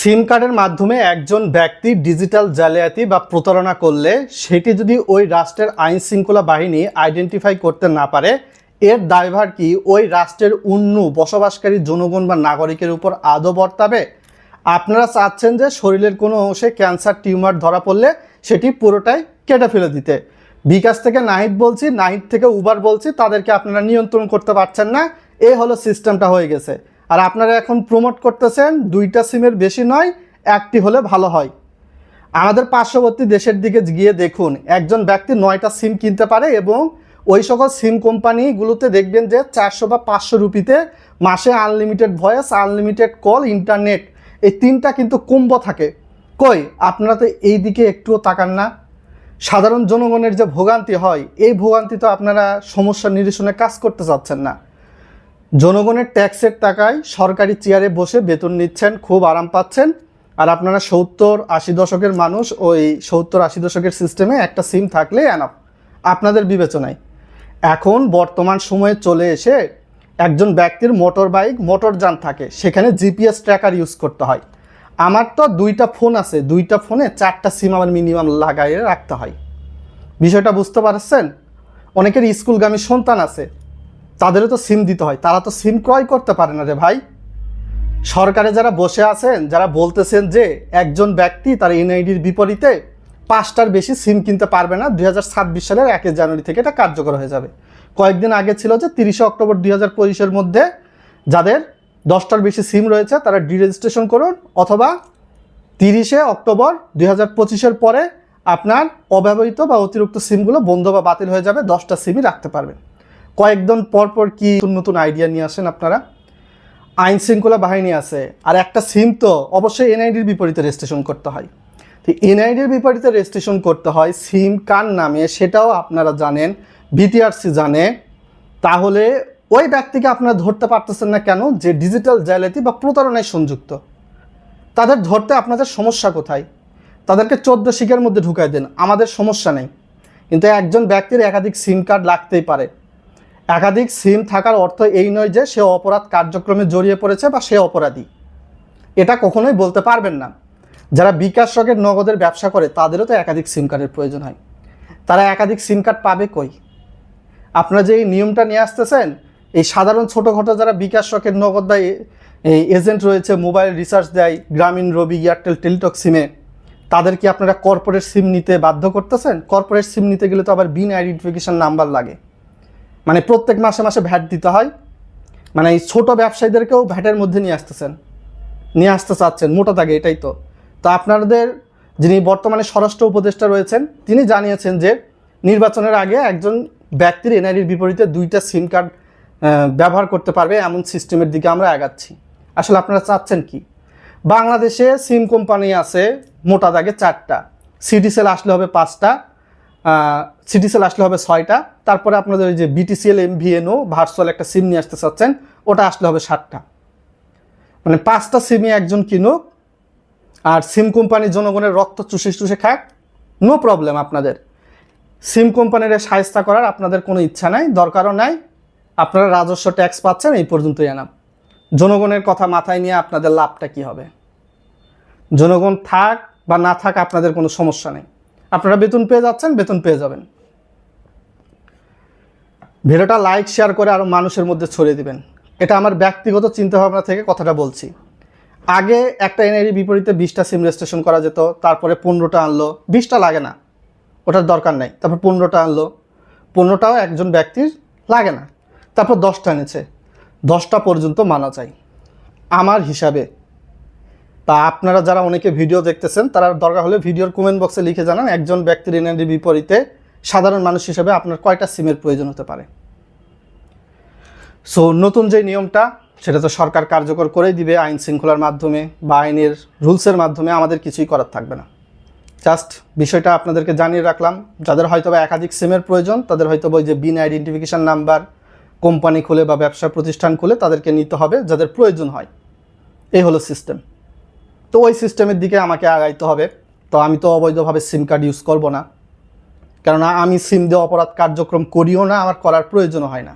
সিম কার্ডের মাধ্যমে একজন ব্যক্তি ডিজিটাল জালিয়াতি বা প্রতারণা করলে সেটি যদি ওই রাষ্ট্রের আইন শৃঙ্খলা বাহিনী আইডেন্টিফাই করতে না পারে, এর দায়ভার কি ওই রাষ্ট্রের অন্য বসবাসকারী জনগণ বা নাগরিকের উপর আদৌ বর্তাবে? আপনারা চাচ্ছেন যে শরীরের কোনো অংশে ক্যান্সার টিউমার ধরা পড়লে সেটি পুরোটাই কেটে ফেলে দিতে। বিকাশ থেকে নাহিদ বলছি, নাহিদ থেকে উবার বলছি, তাদেরকে আপনারা নিয়ন্ত্রণ করতে পারছেন না। এই হলো সিস্টেমটা হয়ে গেছে। আর আপনারা এখন প্রমোট করতেছেন, দুইটা সিমের বেশি নয়, একটি হলে ভালো হয়। আমাদের পার্শ্ববর্তী দেশের দিকে গিয়ে দেখুন, একজন ব্যক্তি নয়টা সিম কিনতে পারে এবং ওই সকল সিম কোম্পানিগুলোতে দেখবেন যে চারশো বা পাঁচশো রুপিতে মাসে unlimited voice unlimited call internet এই তিনটা কিন্তু কম্বো থাকে। কই, আপনারা তো এই দিকে একটুও তাকান না। সাধারণ জনগণের যে ভোগান্তি হয়, এই ভোগান্তি তো আপনারা সমস্যা নিরসনে কাজ করতে চাচ্ছেন না। জনগণের ট্যাক্সের টাকায় সরকারি চেয়ারে বসে বেতন নিচ্ছেন, খুব আরাম পাচ্ছেন। আর আপনারা সত্তর আশি দশকের মানুষ, ওই সত্তর আশি দশকের সিস্টেমে একটা সিম থাকলে অ্যানাফ আপনাদের বিবেচনায়। এখন বর্তমান সময়ে চলে এসে একজন ব্যক্তির মোটর বাইক মোটর যান থাকে, সেখানে জিপিএস ট্র্যাকার ইউজ করতে হয়। আমার তো দুইটা ফোন আছে, দুইটা ফোনে চারটা সিম আমার মিনিমাম লাগাইয়ে রাখতে হয়। বিষয়টা বুঝতে পারছেন? অনেকের স্কুলগামী সন্তান আছে তাদেরও তো সিম দিতে হয়। তারা তো সিম ক্রয় করতে পারে না রে ভাই। সরকারে যারা বসে আছেন, যারা বলতেছেন যে একজন ব্যক্তি তার এনআইডির বিপরীতে পাঁচটার বেশি সিম কিনতে পারবে না, দুই হাজার ছাব্বিশ সালের একে জানুয়ারি থেকে এটা কার্যকর হয়ে যাবে। কয়েকদিন আগে ছিল যে তিরিশে অক্টোবর দুই হাজার পঁচিশের মধ্যে যাদের দশটার বেশি সিম রয়েছে, তারা ডিরেজিস্ট্রেশন করুন অথবা তিরিশে অক্টোবর দুই হাজার পঁচিশের পরে আপনার অব্যবহৃত বা অতিরিক্ত সিমগুলো বন্ধ বা বাতিল হয়ে যাবে, দশটা সিমই রাখতে পারবেন। কয়েকদিন পর পর কি নতুন নতুন আইডিয়া নিয়ে আসেন আপনারা? আইন শৃঙ্খলা বাহিনী আছে, আর একটা সিম তো অবশ্যই এনআইডির বিপরীতে রেজিস্ট্রেশন করতে হয়। তো এনআইডির বিপরীতে রেজিস্ট্রেশন করতে হয় সিম কার নামে সেটাও আপনারা জানেন বিটিআরসি জানে। তাহলে ওই ব্যক্তিকে আপনারা ধরতে পারতেছেন না কেন? যে ডিজিটাল জালিয়াতি বা প্রতারণায় সংযুক্ত। তাদের ধরতে আপনাদের সমস্যা কোথায়? তাদেরকে চোদ্দ শিখের মধ্যে ঢুকাই দেন, আমাদের সমস্যা নেই। কিন্তু একজন ব্যক্তির একাধিক সিম কার্ড লাগতেই পারে। একাধিক সিম থাকার অর্থ এই নয় যে সে অপরাধ কার্যক্রমে জড়িয়ে পড়েছে বা সে অপরাধী। এটা কখনোই বলতে পারবেন না। যারা বিকাশ রকের নগদের ব্যবসা করে, তাদেরও তো একাধিক সিম কার্ডের প্রয়োজন হয়। তারা একাধিক সিম কার্ড পাবে কই? আপনারা যে এই নিয়মটা নিয়ে আসতেছেন, এই সাধারণ ছোটোখাটো যারা বিকাশ রকের নগদ বা এই এজেন্ট রয়েছে, মোবাইল রিচার্জ দেয়, গ্রামীণ রবি, এয়ারটেল, টেলিটক সিমে, তাদের কি আপনারা কর্পোরেট সিম নিতে বাধ্য করতেছেন? কর্পোরেট সিম নিতে গেলে তো আবার বিন আইডেন্টিফিকেশন নাম্বার লাগে। মানে প্রত্যেক মাসে মাসে ভ্যাট দিতে হয়। মানে এই ছোটো ব্যবসায়ীদেরকেও ভ্যাটের মধ্যে নিয়ে আসতেছেন। নিয়ে আসতে চাচ্ছেন, মোটা দাগে, এটাই তো। তো আপনাদের যিনি বর্তমানে স্বরাষ্ট্র উপদেষ্টা রয়েছেন, তিনি জানিয়েছেন যে নির্বাচনের আগে একজন ব্যক্তির এনআইডির বিপরীতে দুইটা সিম কার্ড ব্যবহার করতে পারবে, এমন সিস্টেমের দিকে আমরা আগাচ্ছি। আসলে আপনারা চাচ্ছেন কি? বাংলাদেশে সিম কোম্পানি আছে মোটা দাগে চারটা সিডিসেল আসলে হবে পাঁচটা সিটিসেল আসলে হবে ছয়টা। তারপরে আপনাদের ওই যে বিটিসিএল এমভিএনও ভার্চুয়াল একটা সিম নিয়ে আসতে চাচ্ছেন, ওটা আসলে হবে সাতটা। মানে পাঁচটা সিমই একজন কিনুক, আর সিম কোম্পানির জনগণের রক্ত চুষে চুষে খাক নো প্রবলেম আপনাদের। সিম কোম্পানির সাহায্য করার আপনাদের কোনো ইচ্ছা নাই, দরকারও নাই। আপনারা রাজস্ব ট্যাক্স পাচ্ছেন, এই পর্যন্তই আনাম জনগণের কথা মাথায় নিয়ে আপনাদের লাভটা কি হবে? জনগণ থাক বা না থাক, আপনাদের কোনো সমস্যা নেই। আপনারা বেতন পেয়ে যাচ্ছেন, বেতন পেয়ে যাবেন। ভিডিওটা লাইক শেয়ার করে আরও মানুষের মধ্যে ছড়িয়ে দিবেন। এটা আমার ব্যক্তিগত চিন্তাভাবনা থেকে কথাটা বলছি। আগে একটা এনআইডি বিপরীতে বিশটা সিম রেজিস্ট্রেশন করা যেত, তারপরে পনেরোটা আনলো, বিশটা লাগে না। ওটার দরকার নাই। তারপর পনেরোটা আনলো, পনেরোটাও একজন ব্যক্তির লাগে না। তারপর দশটা এনেছে। দশটা পর্যন্ত মানা যায় আমার হিসাবে তা আপনারা যারা অনেকে ভিডিও দেখতেছেন, তারা দরকার হলে ভিডিওর কমেন্ট বক্সে লিখে জানান, একজন ব্যক্তির এনআইডির বিপরীতে সাধারণ মানুষ হিসেবে আপনার কয়টা সিমের প্রয়োজন হতে পারে। সো নতুন যে নিয়মটা, সেটা তো সরকার কার্যকর করেই দিবে আইন শৃঙ্খলার মাধ্যমে বা আইনের রুলসের মাধ্যমে, আমাদের কিছুই করার থাকবে না। জাস্ট বিষয়টা আপনাদেরকে জানিয়ে রাখলাম, যাদের হয়তো বা একাধিক সিমের প্রয়োজন, তাদের হয়তো ওই যে বিন আইডেন্টিফিকেশান নাম্বার কোম্পানি খুলে বা ব্যবসা প্রতিষ্ঠান খুলে তাদেরকে নিতে হবে, যাদের প্রয়োজন হয়। এই হলো সিস্টেম তো ওই সিস্টেমের দিকে আমাকে আগাইতে হবে। তো আমি তো অবৈধভাবে সিম কার্ড ইউজ করব না। কেননা আমি সিম দিয়ে অপরাধ কার্যক্রম করিও না, আমার করার প্রয়োজনও হয় না।